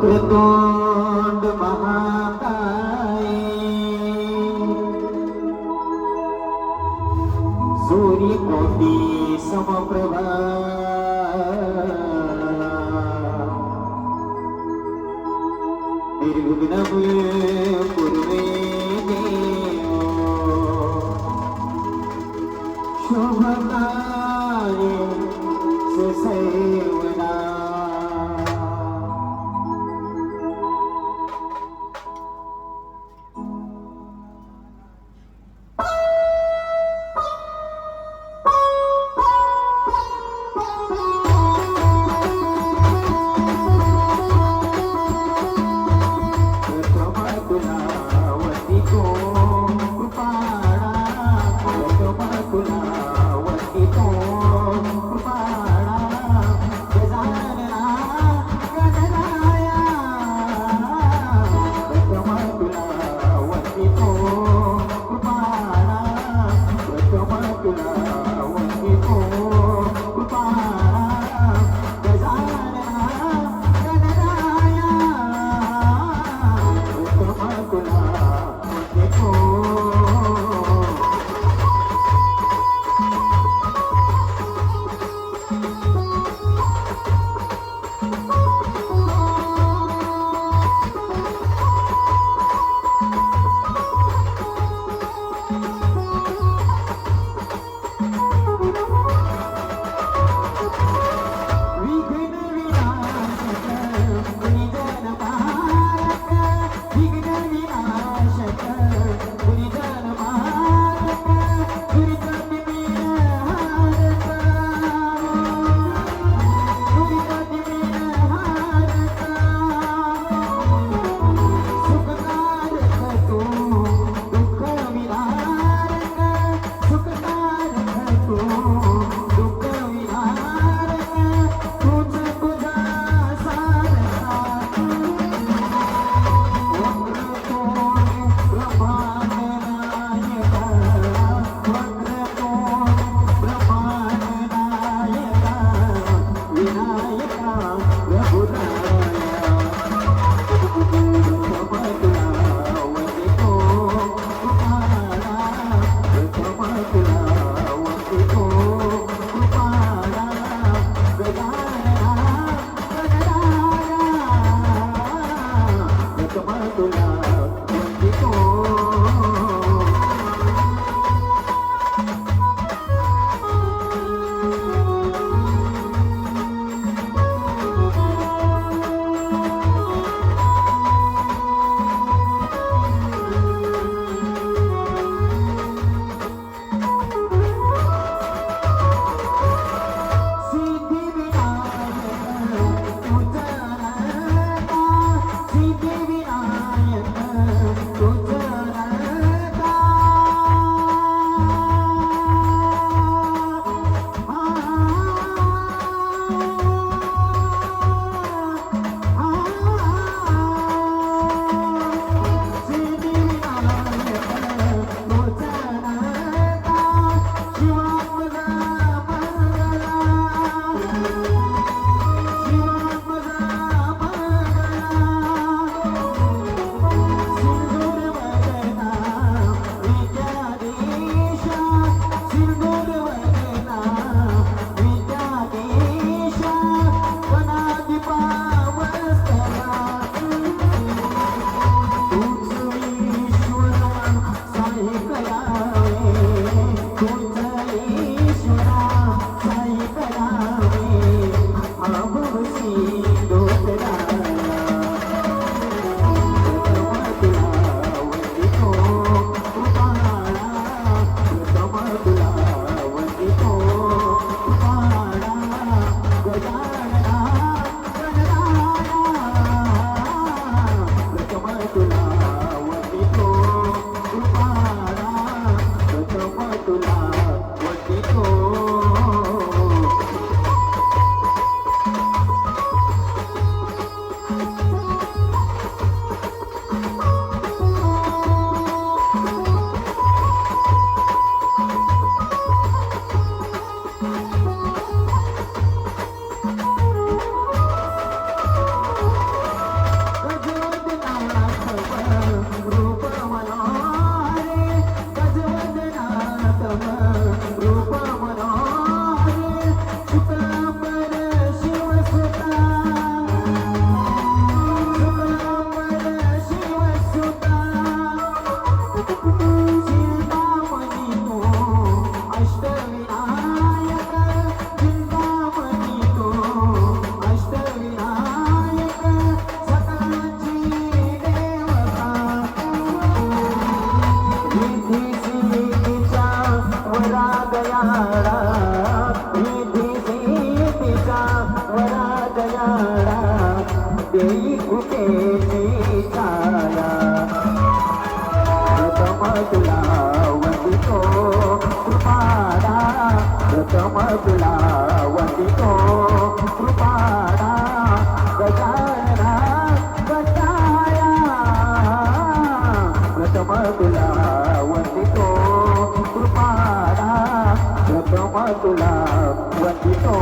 વક્રતુંડ મહાકાય સૂર્યકોટી સમપ્રભા નિર્વિઘ્ન కృపాడా వండితో కృపాడా Gajana గజాయా ప్రథమతుల వండితో కృపాడా ప్రథమతుల వండితో